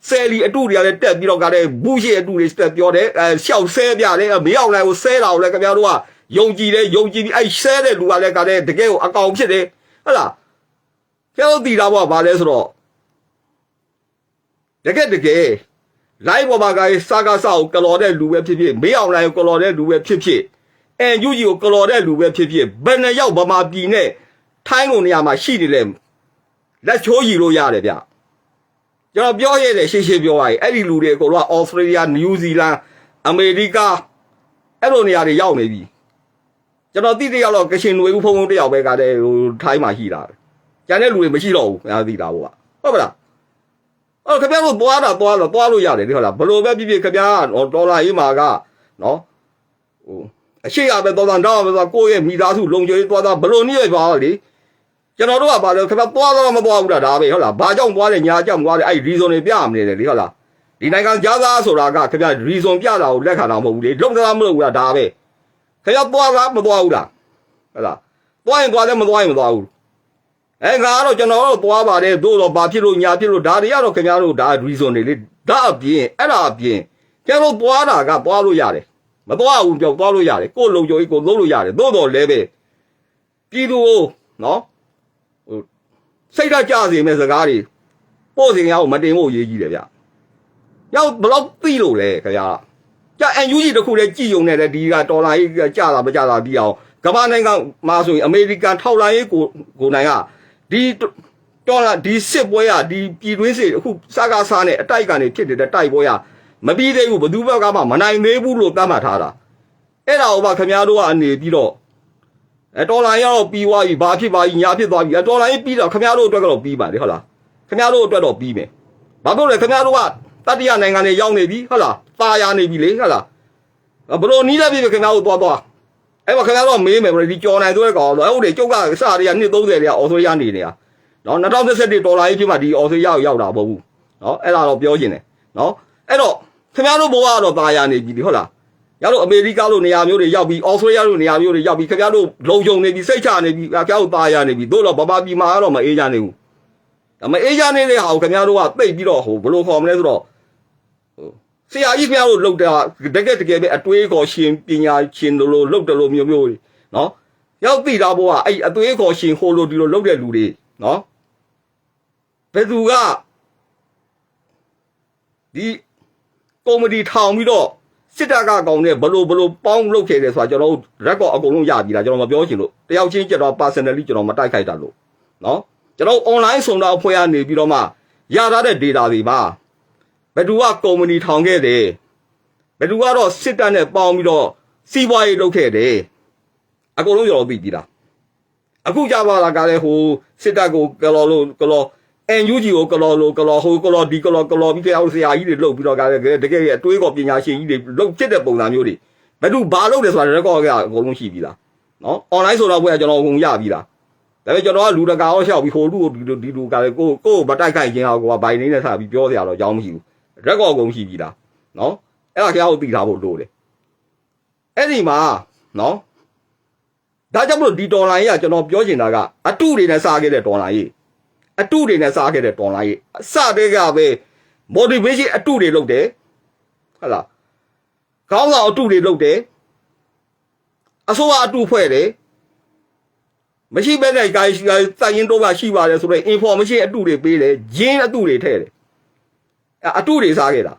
ဆယ်လီအတူတွေကလည်းတက်ပြီးတော့ကလည်းဘူးရှိအတူတွေတက်ပြောတယ်အဲရှောက်ဆဲပြတယ်မရောက်နိုင်ဘူးဆဲတာကိုလည်းခင်ဗျားတို့က ယုံကြည်တယ်ယုံကြည်ပြီးအဲဆဲတဲ့လူကလည်းကလည်းတကယ်ကိုအကောင်ဖြစ်တယ်ဟုတ်လားကျောင်းတည်တာပေါ့ဗာလဲဆိုတော့တကယ်တကယ် live ပေါ်မှာကစာကားစာကိုကလော်တဲ့လူပဲဖြစ်ဖြစ်မေးအောင်လိုက်ကိုကလော်တဲ့လူပဲဖြစ်ဖြစ်အန်ယူဂျီကိုကလော်တဲ့လူပဲဖြစ်ဖြစ်ဘယ်နှယောက်ဗမာပြည်နဲ့ထိုင်းကုန်နေရာမှာရှိနေလဲလက်ချိုးရီလို့ရတယ်ဗျကျွန်တော်ပြောရတယ်ရှင်းရှင်းပြောရရင်အဲ့ဒီလူတွေအကုန်လုံးကအော်စတြေးလျနယူးဇီလန်အမေရိကအဲ့လိုနေရာတွေရောက်နေပြီ ကျွန်တော်တိတိရောက်တော့ကရှင်လူဦးဖုံဖုံတယောက်ပဲကတည်းဟိုထိုင်းမှာရှိတာကျန်တဲ့လူတွေမရှိတော့ဘူးငါသိတာပေါ့ဟုတ်ပါလားအော်ခင်ဗျားတို့သွားတာသွားတော့သွားလို့ရတယ်လေဟုတ်လားဘလို့ပဲပြပြခင်ဗျားကတော့ဒေါ်လာရေးမှာကနော်ဟိုအရှိရပဲသွားတာတော့ပဲသွားကိုယ့်ရဲ့မိသားစုလုံခြုံရေးသွားတာဘလို့နည်းရပါလေကျွန်တော်တို့ကပါလို့ခင်ဗျားသွားတော့မသွားဘူးလားဒါပဲဟုတ်လားဘာကြောင့်သွားလဲညာကြောင့်သွားလဲအဲ့ reason တွေပြမနေတယ်လေဟုတ်လားဒီနိုင်ငံကြားသားဆိုတာကခင်ဗျား reason ပြတာကိုလက်ခံတာမဟုတ်ဘူးလေလုံတာမလို့ဘူးလားဒါပဲ ခင်ဗျားသွားတာမသွားဘူးလားဟုတ်လားသွားရင်သွားတယ်မသွားရင်မသွားဘူးအဲငါကတော့ကျွန်တော်တို့သွားပါတယ်သို့တော့ဘာဖြစ်လို့ညာဖြစ်လို့ဒါတွေကတော့ခင်ဗျားတို့ဒါ reason တွေလေဒါအပြင်အဲ့ဒါအပြင်ကျွန်တော်တို့သွားတာကသွားလို့ရတယ်မသွားဘူးပြောသွားလို့ရတယ်ကိုယ်လုံကြုံကြီးကိုလုံးလို့ရတယ်သို့တော့လည်းပဲပြည်သူကိုနော်ဟိုစိတ်ဓာတ်ကြစေမဲ့စကားတွေပို့စင်ရအောင်မတင်ဖို့ရေးကြီးတယ်ဗျရောက်ဘလောက်ပြီလို့လဲခင်ဗျာ ကြာ NUG တခုတည်းကြည်ယုံနေတယ်ဒီကဒေါ်လာကြီးကြာတာမကြာတာပြီးအောင်ကမ္ဘာနိုင်ငံမှာဆိုရင်အမေရိကန်ထောက်လိုင်းရေးကိုကိုနိုင်ကဒီတော်လာဒီစစ်ပွဲရဒီပြည်တွင်းစစ်အခုစကားစားနဲ့အတိုက်ကနေဖြစ်နေတဲ့တိုက်ပွဲရမပြီးသေးဘူးဘယ်သူဘက်ကမှမနိုင်သေးဘူးလို့သတ်မှတ်ထားတာအဲ့ဒါကိုမှခင်ဗျားတို့ကအနေပြီးတော့အဲတော်လာရတော့ပြီးသွားပြီဘာဖြစ်သွားပြီညာဖြစ်သွားပြီအဲတော်လာရင်ပြီးတော့ခင်ဗျားတို့အတွက်ကတော့ပြီးပါလေဟုတ်လားခင်ဗျားတို့အတွက်တော့ပြီးမယ်ဘာဖြစ်လို့လဲခင်ဗျားတို့ကတတိယနိုင်ငံတွေရောက်နေပြီဟုတ်လားตาရနေပြီလေဟုတ်လားဘလို့နီးတဲ့ပြီခင်ဗျားတို့သွားသွားအဲ့မှာခင်ဗျားတို့မေးမယ်ဘယ်ဒီကြော်နိုင်သွဲကောင်တော့ဟုတ်တယ်ကျုပ်ကစတွေကနှစ်30တွေကအော်ဆိုရနေနေတာ နော်2017ဒေါ်လာကြီးဖြစ်မှဒီအော်စတြေးလျရောက်ရောက်တာမဟုတ်ဘူးနော်အဲ့ဒါတော့ပြောရှင်တယ်နော်အဲ့တော့ခင်ဗျားတို့ဘဝကတော့ตายရနေပြီလေဟုတ်လားရတော့အမေရိကလို့နေရာမျိုးတွေရောက်ပြီးအော်စတြေးလျလို့နေရာမျိုးတွေရောက်ပြီးခင်ဗျားတို့လုံခြုံနေပြီစိတ်ချနေပြီခင်ဗျားတို့ตายရနေပြီတို့တော့ဘာဘာပြည်မှာကတော့မအေးကြနေဘူးဒါမအေးကြနေတဲ့ဟာကိုခင်ဗျားတို့ကသိပ်ပြီးတော့ဟိုဘယ်လိုခေါ်မလဲဆိုတော့ဟို ဆရာကြီးခင်ဗျားတို့လှုပ်တာတကယ်တကယ်ပဲအတွေးခေါ်ရှင်ပညာရှင်တို့လိုလှုပ်တယ်လို့မျိုးမျိုးနော်ရောက်ပြီသားဘောကအဲ့အတွေးခေါ်ရှင်ဟိုလိုဒီလိုလှုပ်တဲ့လူတွေနော်ဘယ်သူကဒီကောမဒီထောင်ပြီးတော့စစ်တပ်ကကောင်တဲ့ဘလို့ဘလို့ပေါင်းလုပ်ခဲ့တယ်ဆိုတာကျွန်တော်တို့ရက်ကော့အကုန်လုံးရပြီလားကျွန်တော်မပြောချင်လို့တယောက်ချင်းကျွန်တော် personally ကျွန်တော်မတိုက်ခိုက်တာလို့နော်ကျွန်တော် online ဆုံတော့အဖွဲ့ကနေပြီးတော့မှရထားတဲ့ data တွေပါ ဘယ်သူကကောမဒီထောင်ခဲ့တယ်ဘယ်သူကတော့စစ်တပ်နဲ့ပေါင်းပြီးတော့စီးပွားရေးလုပ်ခဲ့တယ်အကုန်လုံးကျွန်တော်သိပြီလားအခုကြပါလားကလည်းဟိုစစ်တပ်ကိုကလော်လို့ကလော်အန်ယူဂျီကိုကလော်လို့ကလော်ဟိုကလော်ဒီကလော်ကလော်ပြီးကြောက်ဆရာကြီးတွေလှုပ်ပြီးတော့ကလည်းတကယ်အတွေးကောပညာရှင်ကြီးတွေလှုပ်ဖြစ်တဲ့ပုံစံမျိုးတွေဘယ်သူဘာလုပ်တယ်ဆိုတာ record ကအကုန်လုံးရှိပြီလားနော် online ဆိုတော့ဘွဲကျွန်တော်အကုန်ရပြီလားဒါပေမဲ့ကျွန်တော်ကလူတကာအောင်ရှောက်ပြီးဟိုလူကိုဒီလူဒီလူကလည်းကိုကိုမတိုက်ခိုက်ခြင်းအောင်ကိုကဘိုင်နေနဲ့ဆက်ပြီးပြောစရာတော့ကြောင်းမရှိဘူး record အကုန်ရှိပြီလားနော်အဲ့ဒါကြောက်သိထားဖို့လိုတယ်အဲ့ဒီမှာနော်ဒါကြောင့်မလို့ဒီဒေါ်လာကြီးကကျွန်တော်ပြောချင်တာကအတုတွေနဲ့စားခဲ့တဲ့ဒေါ်လာကြီးအတုတွေနဲ့စားခဲ့တဲ့ဒေါ်လာကြီးအစတည်းကပဲ motivation အတုတွေလုပ်တယ်ဟုတ်လားခေါင်းဆောင်အတုတွေလုပ်တယ်အစိုးရအတုဖွဲ့တယ်မရှိဘဲနဲ့ကိုင်းစိုက်ရင်တော့မှရှိပါတယ်ဆိုတော့ information အတုတွေပေးတယ်ဂျင်းအတုတွေထည့်တယ် အဲ့အတုတွေစားခဲ့တာ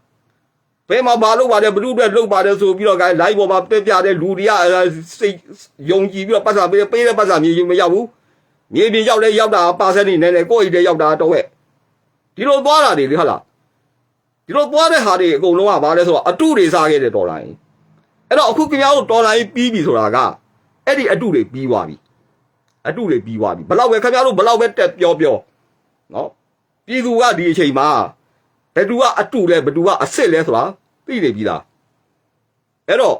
ဘယ်မှာဘာလို့ပါတယ်ဘလူးအတွက်လုတ်ပါတယ်ဆိုပြီးတော့ gain live ပေါ်မှာပြပြတဲ့လူတွေကစိတ်ယုံကြည်ပြီးတော့ပတ်စာပေးပေးတဲ့ပတ်စာမြေမရောက်ဘူးမြေပြင်ရောက်လဲရောက်တာပါစက်နေနေနဲ့ကိုယ့်အိတ်ထဲရောက်တာတော့ဝဲဒီလိုသွားတာတွေလေဟုတ်လားဒီလိုသွားတဲ့ဟာတွေအကုန်လုံးကဘာလဲဆိုတော့အတုတွေစားခဲ့တဲ့ဒေါ်လာကြီးအဲ့တော့အခုခင်ဗျားတို့ဒေါ်လာကြီးပြီးပြီဆိုတာကအဲ့ဒီအတုတွေပြီးသွားပြီအတုတွေပြီးသွားပြီဘလောက်ပဲခင်ဗျားတို့ဘလောက်ပဲတက်ပြောပြောနော်ပြည်သူကဒီအချိန်မှာ ဘယ်သူကအတုလဲဘယ်သူကအစ်စ်လဲဆိုတာသိနေပြီလားအဲ့တော့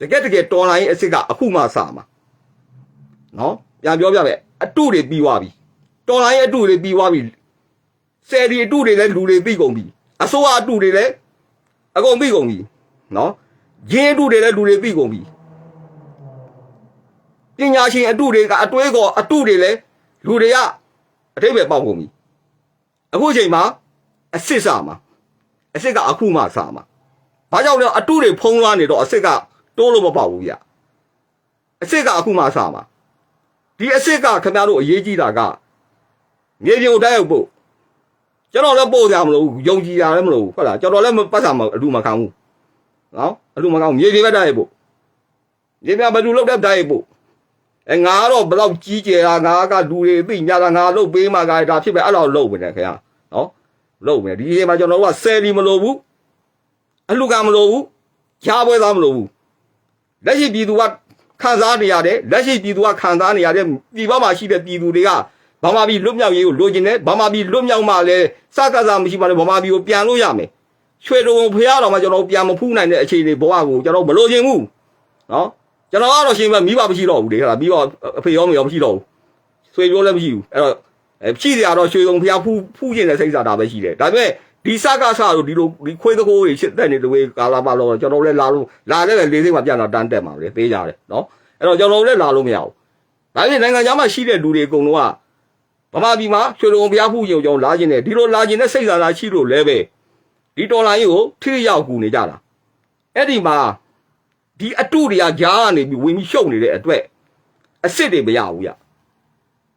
တကယ်တကယ်တော်လိုင်းအစ်စ်ကအခုမှစမှာနော်ပြန်ပြောပြမယ်အတုတွေပြီးသွားပြီတော်လိုင်းအတုတွေပြီးသွားပြီဆယ်ဒီအတုတွေလည်းလူတွေပြီးကုန်ပြီအစိုးရအတုတွေလည်းအကုန်ပြီးကုန်ပြီနော်ရင်းအတုတွေလည်းလူတွေပြီးကုန်ပြီပညာရှင်အတုတွေကအတွေးကောအတုတွေလည်းလူတွေကအထိပ္ပယ်ပေါက်ကုန်ပြီအခုအချိန်မှာ အစ်စ်စမှာအစ်စ်ကအခုမှစမှာဘာကြောင့်လဲအတုတွေဖုံးလွှမ်းနေတော့အစ်စ်ကတိုးလို့မပေါက်ဘူးဗျအစ်စ်ကအခုမှစမှာဒီအစ်စ်ကခင်ဗျားတို့အရေးကြီးတာကမြေပြင်ကိုတိုက်ရောက်ဖို့ကျွန်တော်လည်းပို့ကြမလို့ယုံကြည်ရလည်းမလို့ဟုတ်လားကျွန်တော်လည်းမပတ်စာမအလူမခံဘူးနော်အလူမခံဘူးမြေပြင်ပဲတိုက်ရဖို့မြေပြင်ဘယ်သူလောက်တဲ့တိုက်ရဖို့အဲငါကတော့ဘယ်တော့ကြီးကျယ်တာငါကလူတွေသိညာတာငါလုတ်ပေးမှကဒါဖြစ်ပဲအဲ့လိုလုတ်ပဲခင်ဗျာနော် လုတ်မယ်ဒီအချိန်မှာကျွန်တော်တို့ကဆယ်လီမလို့ဘူးအလူကမလို့ဘူးကြားပွဲသားမလို့ဘူးလက်ရှိပြည်သူကခံစားနေရတယ်လက်ရှိပြည်သူကခံစားနေရတဲ့ပြည်ပမှာရှိတဲ့ပြည်သူတွေကဗမာပြည်လွတ်မြောက်ရေးကိုလိုချင်တယ်ဗမာပြည်လွတ်မြောက်မှလည်းစကားစားမရှိပါနဲ့ဗမာပြည်ကိုပြန်လို့ရမယ်ရွှေတုံဖះတော်မှာကျွန်တော်ပြန်မဖူးနိုင်တဲ့အခြေအနေဘဝကိုကျွန်တော်မလိုချင်ဘူးနော်ကျွန်တော်ကတော့ရှင်မမိဘမရှိတော့ဘူးလေဟာမိဘအဖေရောမရောမရှိတော့ဘူးဆွေပြောလည်းမရှိဘူးအဲ့တော့ အဲဖြစ်စရာတော့ရွှေတုံဖះဖူးဖူးကျင်တဲ့စိတ်စားတာပဲရှိတယ်ဒါပေမဲ့ဒီစကားစားတို့ဒီလိုဒီခွေးသကိုးတွေရှစ်သက်နေတဲ့ဝေးကာလာပါလို့ကျွန်တော်လည်းလာလို့လာလည်းပဲလေးစိတ်မှပြန်တော့တန်းတက်မှာပဲသေးကြတယ်နော်အဲ့တော့ကျွန်တော်လည်းလာလို့မရဘူးဒါပေမဲ့နိုင်ငံခြားမှာရှိတဲ့လူတွေအကုန်လုံးကဗမာပြည်မှာရွှေလုံဘုရားဖူးရုံကြောင့်လာခြင်းနဲ့ဒီလိုလာခြင်းနဲ့စိတ်ဆန္ဒရှိလို့လဲပဲဒီတော်လိုင်းကိုထိရရောက်ကူနေကြတာအဲ့ဒီမှာဒီအတုတွေကကြားကနေပြီးဝင်ပြီးရှုပ်နေတဲ့အတွက်အစ်စ်တွေမရဘူးရ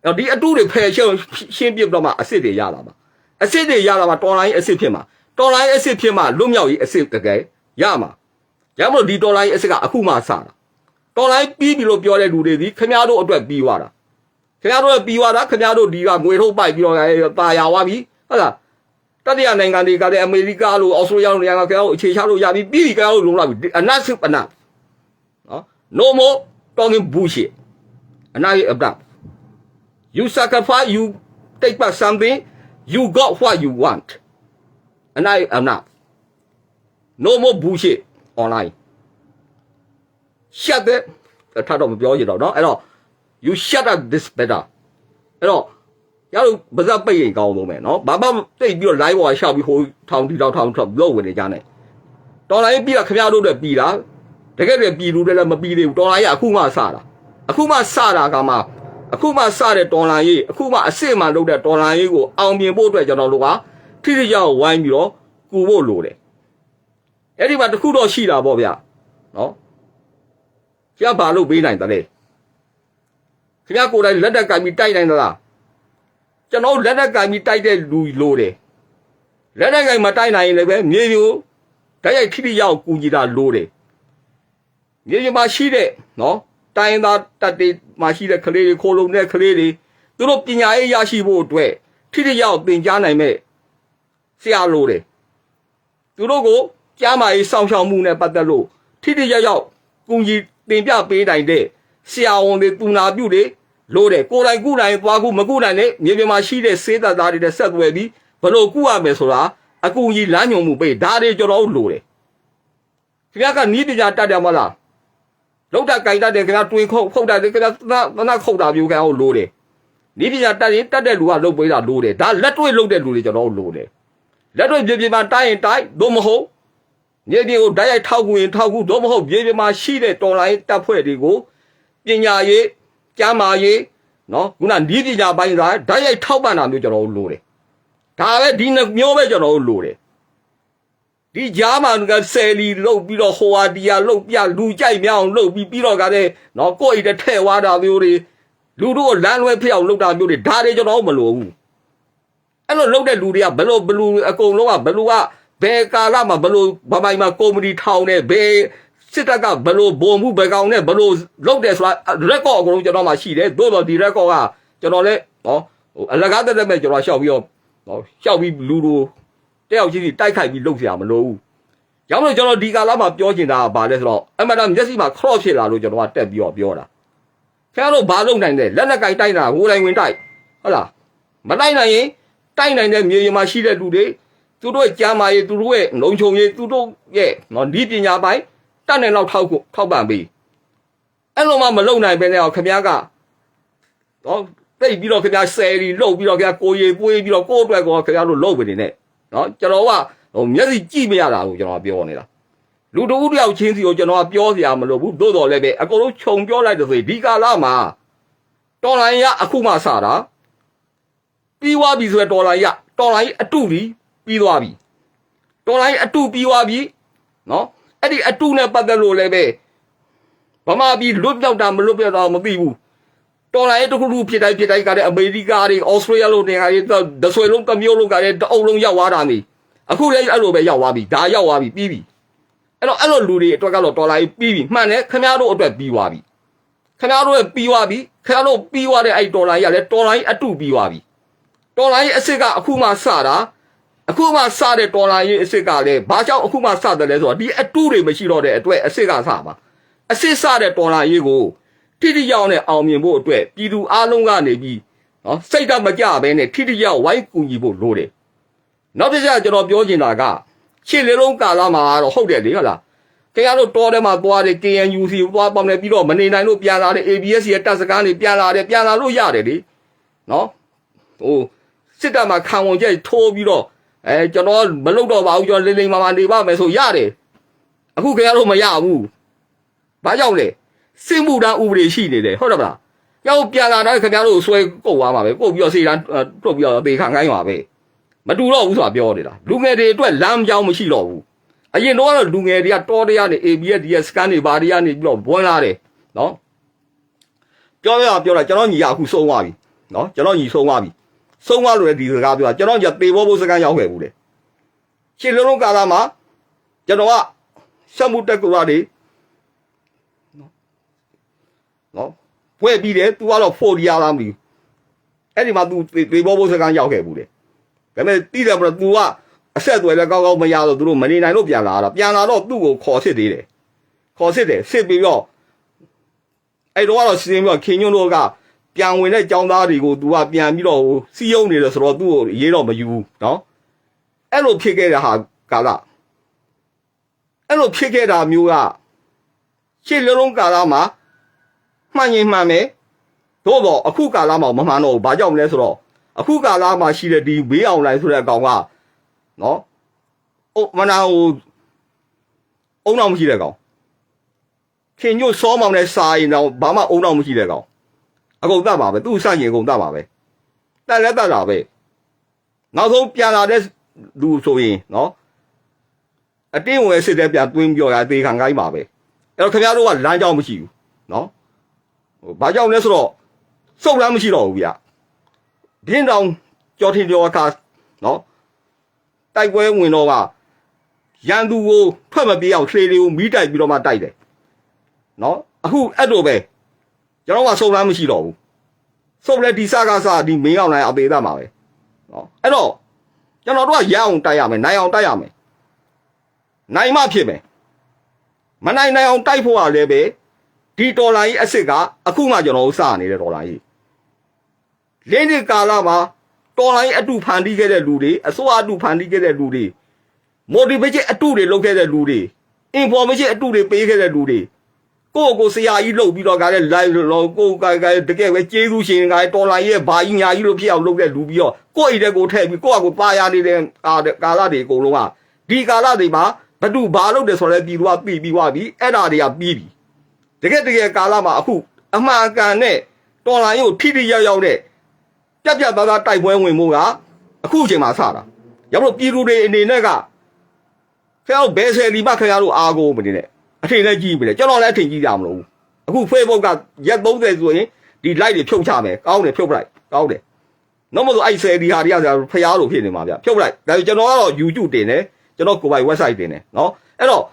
အဲ့တော့ဒီအတုတွေဖယ်ရှုပ်ရှင်းပြတော့မှအစ်စ်တွေရလာမှာအစ်စ်တွေရလာမှာတော်လိုင်းအစ်စ်ဖြစ်မှာတော်လိုင်းအစ်စ်ဖြစ်မှာလွတ်မြောက်ရေးအစ်စ်တကယ်ရမှာရမလို့ဒီတော်လိုင်းအစ်စ်ကအခုမှစတာတော်လိုင်းပြီးပြီလို့ပြောတဲ့လူတွေဒီခင်ဗျားတို့အတွက်ပြီးသွားတာခင်ဗျားတို့ပြီးသွားတာခင်ဗျားတို့ဒီကငွေထုတ်ပိုက်ပြီးတော့တာယာသွားပြီဟုတ်လားတတိယနိုင်ငံတွေကလည်းအမေရိကလို့အော်စတြေးလျလို့နေရာကခင်ဗျားတို့အခြေချလို့ရပြီပြီးပြီခင်ဗျားတို့လုံးလာပြီအနတ်စုအနတ်နော် no more talking bullshit enough is enough you sacrifice you take back something you got what you want enough is enough no more bullshit online shut the ထပ်တော့မပြောချင်တော့เนาะအဲ့တော့ you shut up this better အဲ့တော့ရလို့ဗဇက်ပိတ်ရင်ကောင်းဆုံးပဲเนาะဘာမှတိတ်ပြီးတော့ live ပေါ်ရှောက်ပြီးဟိုထောင်တီထောင်ထောင်ထောင်လို့ဝင်နေကြတယ်တော်လိုင်းပြီးတော့ခင်ဗျားတို့တွေပြီးတာတကယ်တည်းပြည်လူတွေလည်းမပြီးသေးဘူးတော်လိုင်းကအခုမှစတာအခုမှစတာကမှ အခုမှစတဲ့တော်လန်ရေးအခုမှအစ်စ်မှလုပ်တဲ့တော်လန်ရေးကိုအောင်မြင်ဖို့အတွက်ကျွန်တော်တို့ကထိထိရောက်ဝိုင်းပြီးတော့ကူဖို့လိုတယ်အဲ့ဒီမှာတခုတော့ရှိတာပေါ့ဗျနော်ကြပါလို့ပေးနိုင်တယ်ခင်ဗျားကိုယ်တိုင်လက်တက်ကန်ပြီးတိုက်နိုင်သလားကျွန်တော်လက်တက်ကန်ပြီးတိုက်တဲ့လူလိုတယ်လက်တက်ကန်မှာတိုက်နိုင်ရင်လည်းပဲမြေပြိုတိုက်ရိုက်ခိတိရောက်ကူညီတာလိုတယ်မြေပြိုမှာရှိတဲ့နော်တိုင်းသားတပ်တွေ မှာရှိတဲ့ကလေးတွေခိုးလုံတဲ့ကလေးတွေသူတို့ပညာရေးရရှိဖို့အတွက်ထိတိရောက်သင်ကြားနိုင်မဲ့ဆရာလိုတယ်သူတို့ကိုကြားမာရေးစောင့်ရှောက်မှုနဲ့ပတ်သက်လို့ထိတိရောက်ရောက်ကူညီသင်ပြပေးနိုင်တဲ့ဆရာဝန်တွေတူနာပြုတွေလို့တယ်ကိုယ်တိုင်ကုနိုင်သွားကုမကုနိုင်နဲ့မြေပြင်မှာရှိတဲ့စေးသားသားတွေနဲ့ဆက်သွယ်ပြီးဘလို့ကုရမယ်ဆိုတာအကူကြီးလမ်းညွန်မှုပေးဒါတွေကျွန်တော်တို့လိုတယ်ခင်ဗျားကနီးပညာတတ်တယ်မလား လောက်တာကြိုင်တတ်တယ်ခင်ဗျားတွင်ခုတ်ခုတ်တတ်တယ်ခင်ဗျားသနာသနာခုတ်တာမျိုးခင်ဗျားတို့လိုတယ်နီးပညာတတ်ရင်တတ်တဲ့လူကလုတ်ပေးတာလိုတယ်ဒါလက်တွေ့လုတ်တဲ့လူတွေကျွန်တော်တို့လိုတယ်လက်တွေ့မြေပြင်မှာတိုင်းရင်တိုင်းသို့မဟုတ်မြေပြင်ကိုဓာတ်ရိုက်ထောက်ကူရင်ထောက်ကူသို့မဟုတ်မြေပြင်မှာရှိတဲ့တော်လိုင်းတပ်ဖွဲ့တွေကိုပညာရေးကျမ်းမာရေးနော်ခုနနီးပညာပိုင်းသာဓာတ်ရိုက်ထောက်ပံ့တာမျိုးကျွန်တော်တို့လိုတယ်ဒါပဲဒီနှစ်မျိုးပဲကျွန်တော်တို့လိုတယ် ဒီကြားမှာကဆယ်လီလုတ်ပြီးတော့ဟိုဟာဒီယာလုတ်ပြလူကြိုက်မြောင်လုတ်ပြီးပြီးတော့ကလည်းနော်ကိုယ့်အိတ်ထဲဝါတာမျိုးတွေလူတို့ကိုလမ်းလွဲဖျောက်လုတ်တာမျိုးတွေဒါတွေကျွန်တော်တို့မလိုဘူးအဲ့လိုလုတ်တဲ့လူတွေကဘယ်လိုဘလူအကုန်လုံးကဘလူကဘယ်ကာလမှာဘလူဗမိုင်မှာကော်မတီထောင်နေဘယ်စစ်တပ်ကဘလို့ဘုံမှုဘယ်ကောင်နဲ့ဘလို့လုတ်တယ်ဆိုတာ record အကုန်လုံးကျွန်တော်မှရှိတယ်သို့တော့ဒီ record ကကျွန်တော်လည်းဟောဟိုအလကားတက်တက်မဲ့ကျွန်တော်ရှောက်ပြီးတော့ဟောရှောက်ပြီးလူတို့ တယောက်ချင်းစီတိုက်ခိုက်ပြီးလှုပ်ရှားမလို့ဘူးကြောင့်လို့ကျွန်တော်ဒီကာလမှာပြောချင်တာကဘာလဲဆိုတော့အမတန်မျက်စိမှာ cross ဖြစ်လာလို့ကျွန်တော်ကတက်ပြီးတော့ပြောတာခင်ဗျားတို့ဘာလုပ်နိုင်လဲလက်နဲ့ကြိုက်တိုက်တာဟိုတိုင်းဝင်တိုက်ဟုတ်လားမတိုက်နိုင်ရင်တိုက်နိုင်တဲ့မြေပြင်မှာရှိတဲ့လူတွေသူတို့ရဲ့ကြမ်းမာရေးသူတို့ရဲ့လုံခြုံရေးသူတို့ရဲ့နော်ဒီပညာပိုင်းတတ်နိုင်လောက်ထောက်ကိုထောက်ပံ့ပေးအဲ့လိုမှမလုံနိုင်ပဲနဲ့ခင်ဗျားကတော့တိတ်ပြီးတော့ခင်ဗျားဆယ်ရီလှုပ်ပြီးတော့ခင်ဗျားကိုရီပွေးပြီးတော့ကိုယ့်အတွက်ကောခင်ဗျားတို့လှုပ်ပဲနေနဲ့ နော်ကျွန်တော်ကဟိုမျက်စိကြည့်မရတာကိုကျွန်တော်ပြောနေတာလူတဦးတယောက်ချင်းစီကိုကျွန်တော်ကပြောစရာမလိုဘူးသို့တော်လည်းပဲအကုန်လုံးခြုံပြောလိုက်တဲ့ဆိုဒီကာလမှာတော်လိုင်းရအခုမှစတာပြီးွားပြီဆိုရတော်လိုင်းရတော်လိုင်းအတုလီပြီးသွားပြီတော်လိုင်းအတူပြီးသွားပြီနော်အဲ့ဒီအတူနဲ့ပတ်သက်လို့လည်းပဲဗမာပြည်လွတ်ပြောက်တာမလွတ်ပြောက်တာမသိဘူး တော်လိုင်းတစ်ခုခုဖြစ်တိုင်းဖြစ်တိုင်းကလည်းအမေရိကတွေဩစတြေးလျလို့နေရာတွေဒဆွေလုံးတစ်မျိုးလုံးကလည်းတအုပ်လုံးရောက်သွားတာနေအခုလည်းအဲ့လိုပဲရောက်သွားပြီဒါရောက်သွားပြီပြီးပြီအဲ့တော့အဲ့လိုလူတွေအတွက်ကတော့တော်လိုင်းပြီးပြီမှန်တယ်ခင်ဗျားတို့အတွက်ပြီးသွားပြီခင်ဗျားတို့ရဲ့ပြီးသွားပြီခင်ဗျားတို့ပြီးသွားတဲ့အဲ့တော်လိုင်းကလည်းတော်လိုင်းအတူပြီးသွားပြီတော်လိုင်းအစ်စ်ကအခုမှစတာအခုမှစတဲ့တော်လိုင်းရေးအစ်စ်ကလည်းဘာကြောင့်အခုမှစတယ်လဲဆိုတော့ဒီအတူတွေမရှိတော့တဲ့အတွက်အစ်စ်ကစပါအစ်စ်စတဲ့တော်လိုင်းရေးကို ထိတိရောက်နဲ့အောင်မြင်ဖို့အတွက်ပြည်သူအလုံးကနေပြီးနော်စိတ်ဓာတ်မကြဘဲနဲ့ထိတိရောက်ဝိုင်းကူညီဖို့လိုတယ်နောက်တစ်ချက်ကျွန်တော်ပြောချင်တာကရှစ်လေးလုံးကာလမှာတော့ဟုတ်တယ်လေဟုတ်လားခင်ဗျားတို့တော်ထဲမှာသွားတယ် KNUC ကိုသွားပေါင်းတယ်ပြီးတော့မနေနိုင်လို့ပြန်လာတယ် ABS ရဲ့တပ်စကားတွေပြန်လာတယ်ပြန်လာလို့ရတယ်လေနော်ဟိုစစ်တပ်မှာခံဝန်ချက်ထိုးပြီးတော့အဲကျွန်တော်မလုပ်တော့ပါဘူးကျွန်တော်လိမ့်လိမ့်မာမာနေပါမယ်ဆိုရတယ်အခုခင်ဗျားတို့မရဘူးဘာကြောင့်လဲ စစ်မှုတန်းဥပဒေရှိနေတယ်ဟုတ်တယ်မလားကျောင်းပြန်လာတော့ခင်ဗျားတို့ဆွဲကုတ်သွားမှာပဲကုတ်ပြီးတော့စေတန်းတွတ်ပြီးတော့ပေခံခိုင်းပါပဲမတူတော့ဘူးဆိုတာပြောနေတာလူငယ်တွေအတွက်လမ်းကြောင်းမရှိတော့ဘူးအရင်တော့လူငယ်တွေကတော်တရားနေ ABS DS scan တွေဘာတွေကနေပြီးတော့ဘွန်းလာတယ်နော်ပြောရပြောတာကျွန်တော်ညီကအခုဆုံးသွားပြီနော်ကျွန်တော်ညီဆုံးသွားပြီဆုံးသွားလို့လည်းဒီစကားပြောတာကျွန်တော်ညတေဘောဘိုးစကန်ရောက်ခဲ့ဘူးလေရှင်းလုံးလုံးကာလာမှာကျွန်တော်ကစက်မှုတက်ကူရာတွေနော် ဖွဲ့ပြီးတယ် तू ကတော့4ရီယာလားမသိဘူးအဲ့ဒီမှာ तू တေဘောဘိုးစကန်ရောက်ခဲ့ဘူးလေဒါပေမဲ့တိတယ်မလို့ तू ကအဆက်အသွယ်လည်းကောင်းကောင်းမရတော့သူတို့မနေနိုင်လို့ပြန်လာတာပြန်လာတော့သူ့ကိုခေါ်စစ်သေးတယ်ခေါ်စစ်တယ်စစ်ပြီးတော့အဲ့တော့ကတော့စီစဉ်ပြီးတော့ခင်ညွန်းတို့က ပြန်ဝင်တဲ့ចောင်းသားတွေကို तू ကပြန်ပြီးတော့ဟိုစီးယုံနေတယ်ဆိုတော့သူ့ကိုရေးတော့မယူဘူးเนาะအဲ့လိုဖြစ်ခဲ့တဲ့ဟာကာလအဲ့လိုဖြစ်ခဲ့တာမျိုးကရှေ့လုံးလုံးကာလမှာ မှန်ရင်မှန်မယ်တို့တော့အခုကာလမှာမမှန်တော့ဘူးဘာကြောင့်လဲဆိုတော့အခုကာလမှာရှိတဲ့ဒီဘေးအွန်လိုင်းဆိုတဲ့အကောင်ကနော်အိုမနာဟိုအုံတော့မရှိတဲ့ကောင်ခင်ညို့စောမောင်နဲ့စာရင်တော့ဘာမှအုံတော့မရှိတဲ့ကောင်အကုန်တတ်ပါပဲသူ့စရင်အကုန်တတ်ပါပဲတတ်လဲတတ်တာပဲနောက်ဆုံးပြန်လာတဲ့လူဆိုရင်နော်အတင်းဝယ်စစ်တဲ့ပြန်သွင်းပြောရသေးခံခိုင်းပါပဲအဲ့တော့ခင်ဗျားတို့ကလမ်းကြောင်းမရှိဘူးနော် ဟိုဘာကြောင့်လဲဆိုတော့စုပ်လမ်းမရှိတော့ဘူးဗျဒင်းတောင်ကြော်ထင်ကြော်အခါနော်တိုက်ပွဲဝင်တော့ကရန်သူကိုထွက်မပြေးအောင်လှေလေးကိုမိတိုက်ပြီးတော့မှတိုက်တယ်နော်အခုအဲ့လိုပဲကျွန်တော်ကစုံလမ်းမရှိတော့ဘူးစုံလဲဒီစကားစဒီမင်းအောင်နိုင်အသေးသားမှာပဲနော်အဲ့တော့ကျွန်တော်တို့ကရအောင်တိုက်ရမယ်နိုင်အောင်တိုက်ရမယ်နိုင်မှဖြစ်မယ်မနိုင်နိုင်အောင်တိုက်ဖို့ကလည်းပဲ ဒီဒေါ်လာကြီးအစ်စ်ကအခုမှကျွန်တော်တို့စနေတဲ့ဒေါ်လာကြီးလင်းဒီကာလမှာဒေါ်လာကြီးအတူဖန်တီးခဲ့တဲ့လူတွေအစိုးရအတူဖန်တီးခဲ့တဲ့လူတွေ motivation အတူတွေလုပ်ခဲ့တဲ့လူတွေ information အတူတွေပေးခဲ့တဲ့လူတွေကိုယ့်ကိုဆရာကြီးလှုပ်ပြီးတော့ကလည်း live လို့ကိုယ်ကကတကယ်ပဲကျေးဇူးရှင်ကတော်လိုင်းရဲ့ဘာကြီးညာကြီးလို့ဖြစ်အောင်လုပ်တဲ့လူပြီးတော့ကိုယ့်အိမ်တဲ့ကိုထည့်ပြီးကိုယ့်အကိုပါရနေတဲ့ကာကာလတွေအကုန်လုံးကဒီကာလတွေမှာဘသူဘာလုပ်တယ်ဆိုတော့ပြည်သူကပြီးပြီးသွားပြီအဲ့ဒါတွေကပြီးပြီ တကယ်တကယ်ကာလမှာအခုအမှန်အကန်နဲ့တော်လိုင်းကိုထိထိရောက်ရောက်နဲ့ပြက်ပြက်သားသားတိုက်ပွဲဝင်မှုကအခုအချိန်မှာစတာရောက်လို့ပြည်သူတွေအနေနဲ့ကခင်ဗျားတို့ဘယ်ဆယ်လီမှခင်ဗျားတို့အားကိုမနေနဲ့အထင်နဲ့ကြည့်ပြီလေကျွန်တော်လည်းအထင်ကြီးကြမလို့အခု Facebook ကရက်30ဆိုရင်ဒီ light တွေဖြုတ်ချမယ်ကောင်းတယ်ဖြုတ်ပလိုက်ကောင်းတယ်တော့မဆိုအဲ့ဆယ်ဒီဟာတွေကဖျားလို့ဖြစ်နေမှာဗျဖြုတ်ပလိုက်ဒါကျွန်တော်ကတော့ YouTube တင်တယ်ကျွန်တော်ကိုယ်ပိုင် website တင်တယ်နော်အဲ့တော့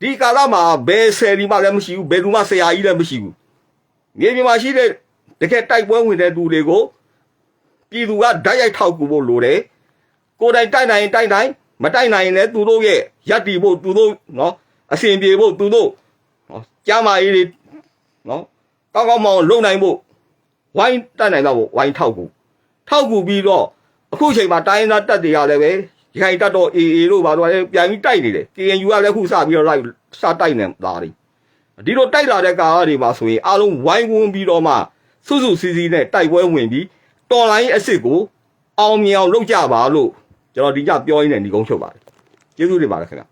ဒီကာလမှာဘယ်ဆယ်ဒီမှလည်းမရှိဘူးဘယ်သူမှဆရာကြီးလည်းမရှိဘူးမြေပြင်မှာရှိတဲ့တကယ်တိုက်ပွဲဝင်တဲ့သူတွေကိုပြည်သူကဓာတ်ရိုက်ထောက်ကူဖို့လိုတယ်ကိုယ်တိုင်တိုက်နိုင်ရင်တိုက်နိုင်မတိုက်နိုင်ရင်လည်းသူတို့ရဲ့ရက်တီဖို့သူတို့နော်အစဉ်ပြေဖို့သူတို့နော်ကြားမကြီးတွေနော်ကောင်းကောင်းမအောင်လုံနိုင်ဖို့ဝိုင်းတက်နိုင်တော့ဝိုင်းထောက်ကူထောက်ကူပြီးတော့အခုချိန်မှာတိုင်းသားတက်တွေကလည်းပဲ ရခိုင်တက်တော့ AA တို့ဘာလို့လဲပြန်ပြီးတိုက်နေတယ် KNU ကလည်းခုစပြီးတော့လိုက်စတိုက်နေတာတွေဒီလိုတိုက်လာတဲ့ကာလတွေမှာဆိုရင်အားလုံးဝိုင်းဝန်းပြီးတော့မှစုစုစည်းစည်းနဲ့တိုက်ပွဲဝင်ပြီးတော်လိုင်းအစ်စ်ကိုအောင်မြင်အောင်လုပ်ကြပါလို့ကျွန်တော်ဒီကြပြောရင်းနဲ့ညီကုန်းချုပ်ပါတယ်ကျေးဇူးတင်ပါတယ်ခင်ဗျ